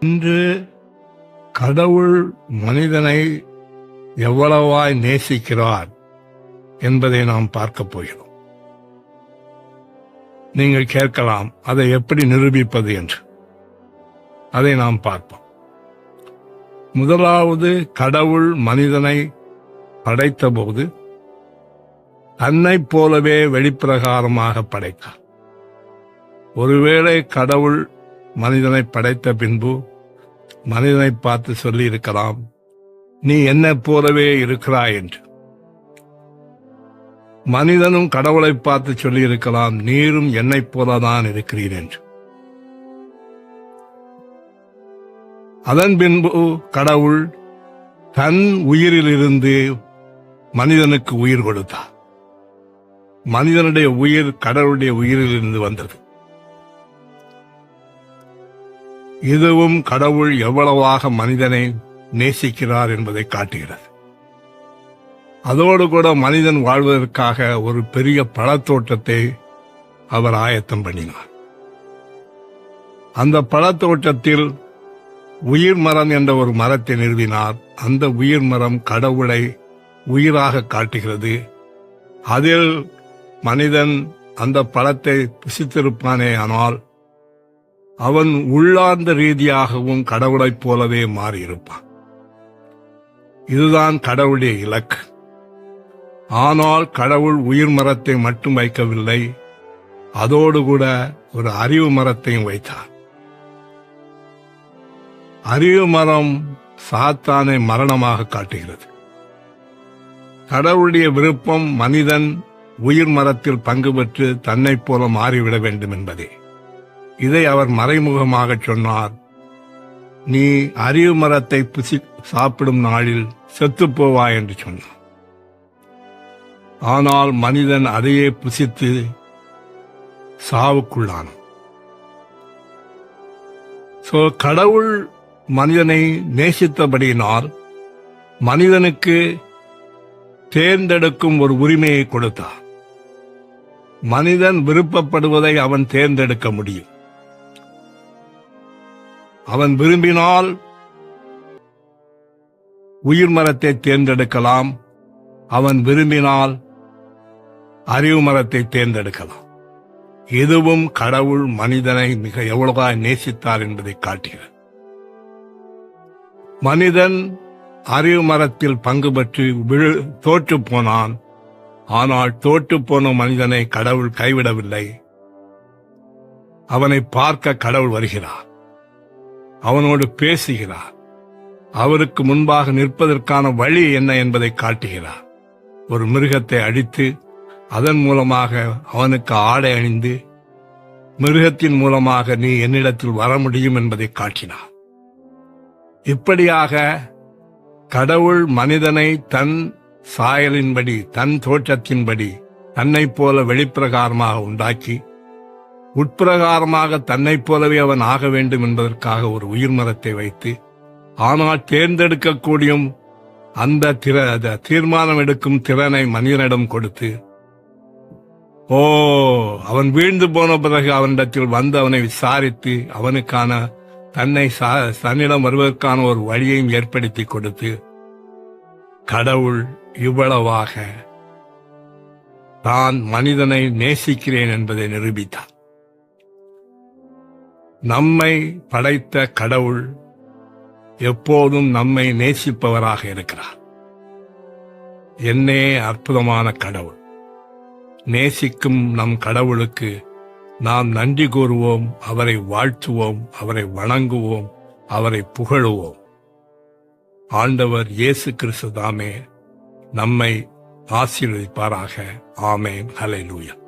இன்று கடவுள் மனிதனை எவ்வளவாய் நேசிக்கிறார் என்பதை நாம் பார்க்கப் போகிறோம். நீங்கள் கேட்கலாம் அதை எப்படி நிரூபிப்பது என்று. அதை நாம் பார்ப்போம். முதலாவது கடவுள் மனிதனை படைத்தபோது தன்னைப் போலவே வெளிப்பிரகாரமாக படைத்தார். ஒருவேளை கடவுள் மனிதனை படைத்த பின்பு மனிதனை பார்த்து சொல்லி இருக்கலாம் நீ என்ன போலவே இருக்கிறாய் என்று. மனிதனும் கடவுளை பார்த்து சொல்லி இருக்கலாம் நீரும் என்னைப் போலதான் இருக்கிறீர் என்று. அதன் பின்பு கடவுள் தன் உயிரிலிருந்து மனிதனுக்கு உயிர் கொடுத்தார். மனிதனுடைய உயிர் கடவுளுடைய உயிரிலிருந்து வந்தது. இதுவும் கடவுள் எவ்வளவாக மனிதனை நேசிக்கிறார் என்பதை காட்டுகிறது. அதோடு கூட மனிதன் வாழ்வதற்காக ஒரு பெரிய பழத்தோட்டத்தை அவர் ஆயத்தம் பண்ணினார். அந்த பழத்தோட்டத்தில் உயிர் மரம் என்ற ஒரு மரத்தை நிறுவினார். அந்த உயிர் மரம் கடவுளை உயிராக காட்டுகிறது. அதில் மனிதன் அந்த பழத்தை புசித்திருப்பானே ஆனால் அவன் உள்ளார்ந்த ரீதியாகவும் கடவுளைப் போலவே மாறியிருப்பான். இதுதான் கடவுளுடைய இலக்கு. ஆனால் கடவுள் உயிர் மரத்தை மட்டும் வைக்கவில்லை அதோடு கூட ஒரு அறிவு மரத்தையும் வைத்தார். அறிவு மரம் சாத்தானை மரணமாக காட்டுகிறது. கடவுளுடைய விருப்பம் மனிதன் உயிர் மரத்தில் பங்கு பெற்று தன்னைப் போல மாறிவிட வேண்டும் என்பதே. இதை அவர் மறைமுகமாக சொன்னார். நீ அறிவு மரத்தை புசி சாப்பிடும் நாளில் செத்துப்போவாய் என்று சொன்னார். ஆனால் மனிதன் அதையே புசித்து சாவுக்குள்ளான். சோ கடவுள் மனிதனை நேசித்தபடியினால் மனிதனுக்கு தேர்ந்தெடுக்கும் ஒரு உரிமையை கொடுத்தார். மனிதன் விருப்பப்படுவதை அவன் தேர்ந்தெடுக்க முடியும். அவன் விரும்பினால் உயிர் மரத்தை தேர்ந்தெடுக்கலாம். அவன் விரும்பினால் அறிவு மரத்தை தேர்ந்தெடுக்கலாம். இதுவும் கடவுள் மனிதனை மிக எவ்வளவா நேசித்தார் என்பதை காட்டுகிறது. மனிதன் அறிவு மரத்தில் பங்கு பெற்று விழு தோற்று போனான். ஆனால் தோற்று போன மனிதனை கடவுள் கைவிடவில்லை. அவனை பார்க்க கடவுள் வருகிறார். அவனோடு பேசுகிறார். அவருக்கு முன்பாக நிற்பதற்கான வழி என்ன என்பதை காட்டுகிறார். ஒரு மிருகத்தை அடித்து அதன் மூலமாக அவனுக்கு ஆடை அணிந்து மிருகத்தின் மூலமாக நீ என்னிடத்தில் வர முடியும் என்பதை காட்டினார். இப்படியாக கடவுள் மனிதனை தன் சாயலின்படி தன் தோற்றத்தின்படி தன்னைப் போல வெளிப்பிரகாரமாக உண்டாக்கி உட்பிரகாரமாக தன்னைப் போலவே அவன் ஆக வேண்டும் என்பதற்காக ஒரு உயிர் மரத்தை வைத்து ஆனால் தேர்ந்தெடுக்கக்கூடிய அந்த திற தீர்மானம் எடுக்கும் திறனை மனிதனிடம் கொடுத்து ஓ அவன் வீழ்ந்து போன பிறகு அவனிடத்தில் வந்து அவனை விசாரித்து அவனுக்கான தன்னை சா- தன்னிடம் வருவதற்கான ஒரு வழியையும் ஏற்படுத்தி கொடுத்து கடவுள் இவ்வளவாக தான் மனிதனை நேசிக்கிறேன் என்பதை நிரூபித்தான் நம்மை படைத்த கடவுள் எப்போதும் நம்மை நேசிப்பவராக இருக்கிறார். என்னே அற்புதமான கடவுள். நேசிக்கும் நம் கடவுளுக்கு நாம் நன்றி கூறுவோம் அவரை வாழ்த்துவோம் அவரை வணங்குவோம் அவரை புகழுவோம். ஆண்டவர் இயேசு கிறிஸ்து தாமே நம்மை ஆசீர்வதிப்பாராக. ஆமேன். ஹalleluya.